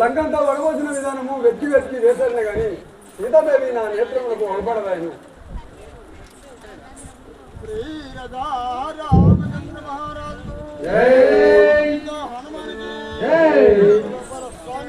లంకంతా వడవచ్చిన విధానము వెతికి వెక్కి వేశారులే కానీ సీతాదేవి నా నేత్రములకు వడపడదాయను శ్రీ రథా